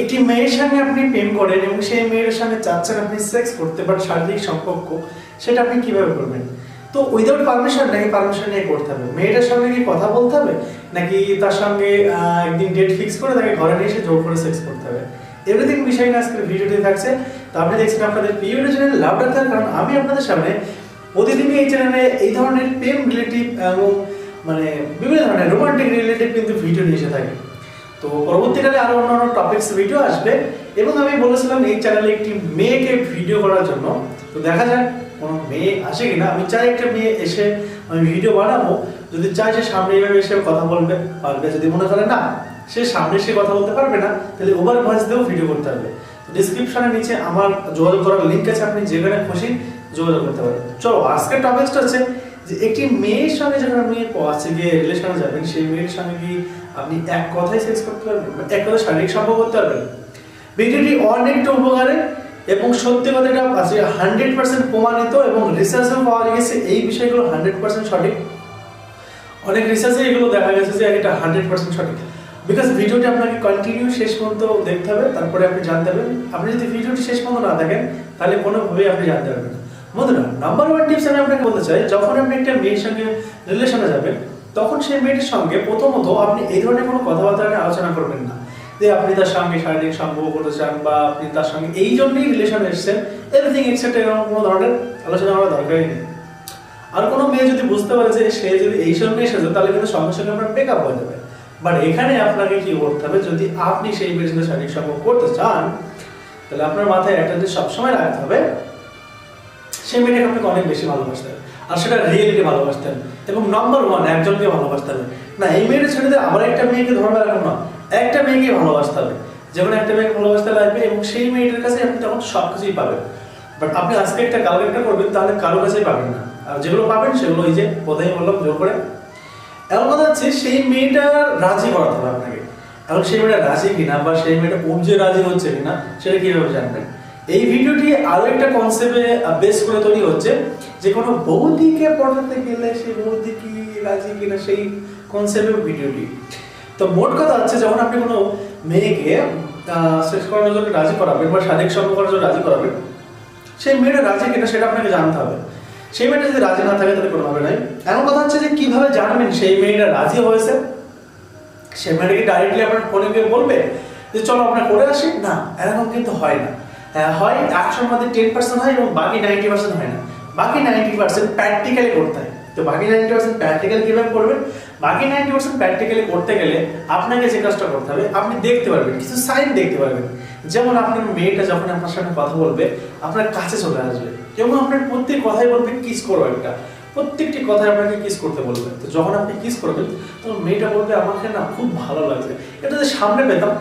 একটি মেয়ের সঙ্গে আপনি প্রেম করেন এবং সেই মেয়ের সঙ্গে চাচ্ছেন আপনি সেক্স করতে বাট শারীরিক সম্পর্ক, সেটা আপনি কীভাবে করবেন? তো উইদাউট পারমিশন নাকি পারমিশন নিয়ে করতে হবে? মেয়েটার সঙ্গে কি কথা বলতে হবে? নাকি তার সঙ্গে একদিন ডেট ফিক্স করে তাকে ঘরে নিয়ে এসে জোর করে সেক্স করতে হবে? এভরিথিং বিষয় নিয়ে আজকের ভিডিওটি থাকছে। তো আপনি দেখছেন আপনাদের প্রিয় চ্যানেল লাভ ডাক্তার কারণ আমি আপনাদের সামনে প্রতিদিনই এই চ্যানেলে এই ধরনের প্রেম রিলেটিভ এবং মানে বিভিন্ন ধরনের রোমান্টিক রিলেটিভ কিন্তু ভিডিও নিয়ে এসে থাকি। তো পরবর্তীকালে আরও অন্যান্য টপিকস ভিডিও আসবে এবং আমি বলেছিলাম এই চ্যানেলে একটি মেয়েকে ভিডিও করার জন্য। তো দেখা যাক কোনো মেয়ে আসে কিনা। আমি চাই একটা মেয়ে এসে আমি ভিডিও বানাবো। যদি চাই সে সামনে এভাবে এসে কথা বলবে, পারবে। যদি মনে করে না, সে সামনে এসে কথা বলতে পারবে না, তাহলে ওভার ভয়েস দিয়েও ভিডিও করতে হবে ডিসক্রিপশনের নিচে আমার যোগাযোগ করার লিঙ্ক আছে, আপনি যেখানে খুশি যোগাযোগ করতে পারেন। চলো, আজকের টপিকসটা হচ্ছে যে একটি মেয়ের সঙ্গে যখন আপনি আছে গিয়ে রিলেশনে যাবেন, সেই মেয়ের সঙ্গে কি আপনি এক কথায় সেক্স করতে পারবেন এক কথায় শারীরিক সম্ভব করতে পারবেন। ভিডিওটি অনেকটা উপকারে এবং সত্যি কথাটা আছে, হান্ড্রেড পার্সেন্ট প্রমাণিত এবং রিসার্চেও পাওয়া গেছে, এই বিষয়গুলো হান্ড্রেড পার্সেন্ট সঠিক। অনেক রিসার্চে এগুলো দেখা গেছে যে এটা হান্ড্রেড পার্সেন্ট সঠিক। বিকজ ভিডিওটি আপনাকে কন্টিনিউ শেষ পর্যন্ত দেখতে হবে, তারপরে আপনি জানতে পারবেন। আপনি যদি ভিডিওটি শেষ পর্যন্ত না দেখেন, তাহলে কোনোভাবেই আপনি জানতে পারবেন বন্ধুরা নাম্বার ওয়ান টিপস আমি আপনাকে বলতে চাই, যখন আপনি একটা মেয়ের সঙ্গে রিলেশনে যাবেন তখন সেই মেয়েটির সঙ্গে প্রথমত আপনি এই ধরনের কোনো কথাবার্তা নিয়ে আলোচনা করবেন না। যে আপনি তার সঙ্গে শারীরিক সম্পর্ক করতে চান বা আপনি তার সঙ্গে এই জন্যই রিলেশনে এসেছেন এভরিথিং এক্সেপ্ট এরকম কোনো ধরনের আলোচনা করার দরকারই নেই। আর কোনো মেয়ে যদি বুঝতে পারে যে সে যদি এই সঙ্গে এসেছে, তাহলে কিন্তু সঙ্গে সঙ্গে আপনার ব্রেকআপ হয়ে যাবে। বাট এখানে আপনাকে কি করতে হবে, যদি আপনি সেই মেয়ের সাথে শারীরিক সম্পর্ক করতে চান, তাহলে আপনার মাথায় একটা জিনিস সবসময় রাখতে হবে সেই মেয়েটাকে আপনাকে অনেক বেশি ভালোবাসতেন আর সেটা রিয়েলিটি ভালোবাসতেন এবং নম্বর ওয়ান একজনকে ভালোবাসতেন। না, এই মেয়েটা ছেড়ে দিয়ে আবার একটা মেয়েকে ধরবে এরকম না। একটা মেয়েকে ভালোবাসতে হবে। যেমন একটা মেয়েকে ভালোবাসতে লাগবে এবং সেই মেয়েটার কাছে আপনি তখন সব কিছুই পাবেন। বাট আপনি আজকে একটা কালকে একটা করবেন, তাহলে কারও কাছেই পাবেন না। আর যেগুলো পাবেন সেগুলো এই যে প্রথমে বললাম, জোর করে। এমন কথা হচ্ছে, সেই মেয়েটা রাজি করাতে হবে আপনাকে এখন সেই মেয়েটা রাজি কিনা বা সেই মেয়েটা যে রাজি হচ্ছে কিনা, সেটা কীভাবে জানবেন? এই ভিডিওটি আরও একটা কনসেপ্টে বেস করে তৈরি হচ্ছে যে কোনো বৌদিকে পড়াতে গেলে সেই বৌদি কি রাজি কিনা সেই কনসেপ্টের ভিডিওটি। তো মোট কথা হচ্ছে, যখন আপনি কোনো মেয়েকে সেক্স করানোর জন্য রাজি করাবেন বা শারীরিক সম্পর্ক করার জন্য রাজি করাবেন, সেই মেয়েটা রাজি কিনা সেটা আপনাকে জানতে হবে। সেই মেয়েটা যদি রাজি না থাকে, তাহলে কোনোভাবে নাই। এমন কথা হচ্ছে যে কীভাবে জানবেন সেই মেয়েটা রাজি হয়েছে? সেই মেয়েটাকে ডাইরেক্টলি আপনার ফোনে গিয়ে বলবে যে, চলো আমরা করে আসি না, এরকম কিন্তু হয় না। হ্যাঁ, একশোর মধ্যে টেন পার্সেন্ট হয় এবং বাকি নাইনটি পার্সেন্ট হয় না। বাকি নাইনটি পার্সেন্ট প্র্যাকটিক্যালি করতে হয়। তো বাকি নাইনটি পার্সেন্ট প্র্যাকটিক্যালি কীভাবে করবেন? বাকি নাইনটি পার্সেন্ট প্র্যাকটিক্যালি করতে গেলে আপনাকে যে কাজটা করতে হবে আপনি দেখতে পারবেন কিছু সাইন দেখতে পারবেন। যেমন আপনার মেয়েটা যখন আপনার সাথে কথা বলবে আপনার কাছে চলে আসবে। এবং আপনার প্রত্যেক কথাই বলবে কিস করো একটা। প্রত্যেকটি কথায় আপনাকে কিস করতে বলবে। তো যখন আপনি কিস করবেন তখন মেয়েটা বলবে আমাকে না খুব ভালো লাগছে। এটা যে সামনে পেতাম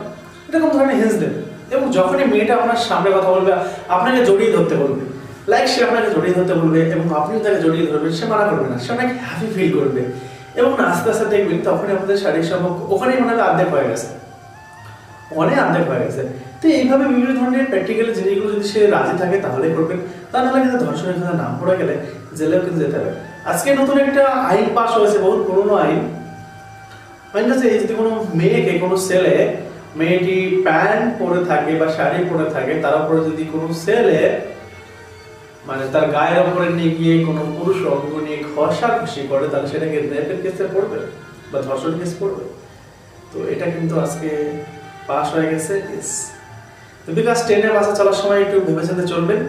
এরকম ধরনের হেন্স দেবে এবং যখনই মেয়েটা আপনার সামনে কথা বলবে, আপনাকে জড়িয়ে ধরতে বলবে। লাইক সে আপনাকে জড়িয়ে ধরতে বলবে এবং আপনিও তাকে জড়িয়ে ধরবেন, সে মানা করবে না, সে অনেক হ্যাপি ফিল করবে। এবং আস্তে আস্তে দেখবেন তখনই আমাদের শারীরিক সম্পর্ক, ওখানেই মনে হয় অর্ধেক হয়ে গেছে। অনেক অর্ধেক হয়ে গেছে। তো এইভাবে বিভিন্ন ধরনের প্র্যাকটিক্যাল জিনিসগুলো যদি সে রাজি থাকে, তাহলে করবেন। তা নাহলে কিন্তু ধর্ষণের জন্য নাম পড়ে গেলে জেলেও কিন্তু যেতে হবে আজকে নতুন একটা আইন পাস হয়েছে, বহু পুরনো আইন। যে যদি কোনো মেয়েকে, কোনো ছেলে মেয়েটি প্যান্ট পরে থাকে বা শাড়ি পরে থাকে, তার উপরে যদি কোনো ছেলে মানে তার গায়ের উপরে নিয়ে গিয়ে কোনো পুরুষ অঙ্গ নিয়ে ঘষা ঘষি করে, তাহলে সেটাকে রেপের কেসে পড়বে বা ধর্ষণ কেস পড়বে? তো এটা কিন্তু আজকে পাস হয়ে গেছে, yes. তো বিকাশ ট্রেনে বাসে চলার সময় একটু ভেবে চিন্তে চলবেন।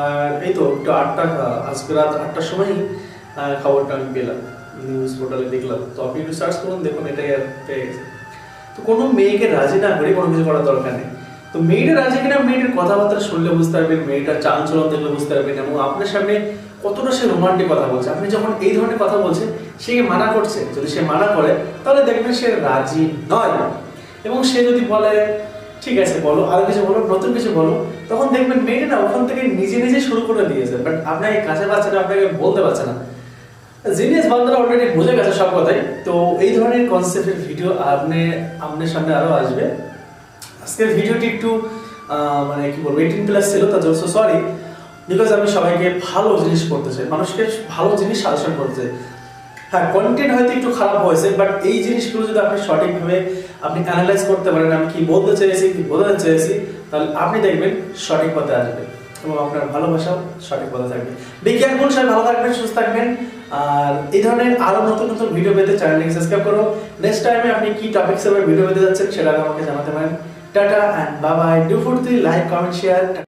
আর এই তো, একটু আটটা, আজকে রাত আটটার সময়ই খবরটা আমি পেলাম নিউজ পোর্টালে দেখলাম। তো আপনি একটু সার্চ করুন, দেখুন এটাই পেয়ে গেছে তো কোনো মেয়েকে রাজি না করে কোনো কিছু করার দরকার নেই। তো মেয়েটা রাজি কিনা, মেয়েটার কথাবার্তা শুনলে বুঝতে পারবেন, মেয়েটার চাঞ্চলন দেখলে বুঝতে পারবেন এবং আপনার সামনে কতটা সে রোমান্টিক কথা বলছে। আপনি যখন এই ধরনের কথা বলছেন, সে মানা করছে? যদি সে মানা করে, তাহলে দেখবেন সে রাজি নয়। এবং সে যদি বলে, ঠিক আছে, বলো, আর কিছু বলো, নতুন কিছু বলো, তখন দেখবেন মেয়েটা না ওখান থেকে নিজে নিজে শুরু করে দিয়েছে। বাট আপনাকে কাছে পাচ্ছে না আপনাকে বলতে পারছে না। জিনিয়াস বান্দারা অলরেডি বুঝে গেছে সব কথাই। তো এই ধরনের কনসেপ্টের ভিডিও আপনি, আপনার সামনে আরও আসবে। আজকের ভিডিওটি একটু মানে কি বলব এইটিন প্লাস ছিল তার জন্য সরি বিকজ আমি সবাইকে ভালো জিনিস করতে চাই মানুষকে ভালো জিনিস সাজেশন করতে। চাই হ্যাঁ কন্টেন্ট হয়তো একটু খারাপ হয়েছে বাট এই জিনিসগুলো যদি আপনি সঠিকভাবে আপনি অ্যানালাইজ করতে পারেন, আমি কি বলতে চেয়েছি, কি বোঝাতে চেয়েছি, তাহলে আপনি দেখবেন সঠিক পথে আসবে। এবং আপনার ভালোবাসাও সঠিক পথে থাকবে। বিজ্ঞান কোন সবাই ভালো থাকবেন, সুস্থ থাকবেন। আর এই ধরনের আরও নতুন নতুন ভিডিও পেতে চ্যানেলটিকে সাবস্ক্রাইব করো। নেক্সট টাইমে আপনি কি টপিকস এর ভিডিও পেতে যাচ্ছেন, সেটা আমাকে জানাতে পারেন। Tata and bye do food like comment share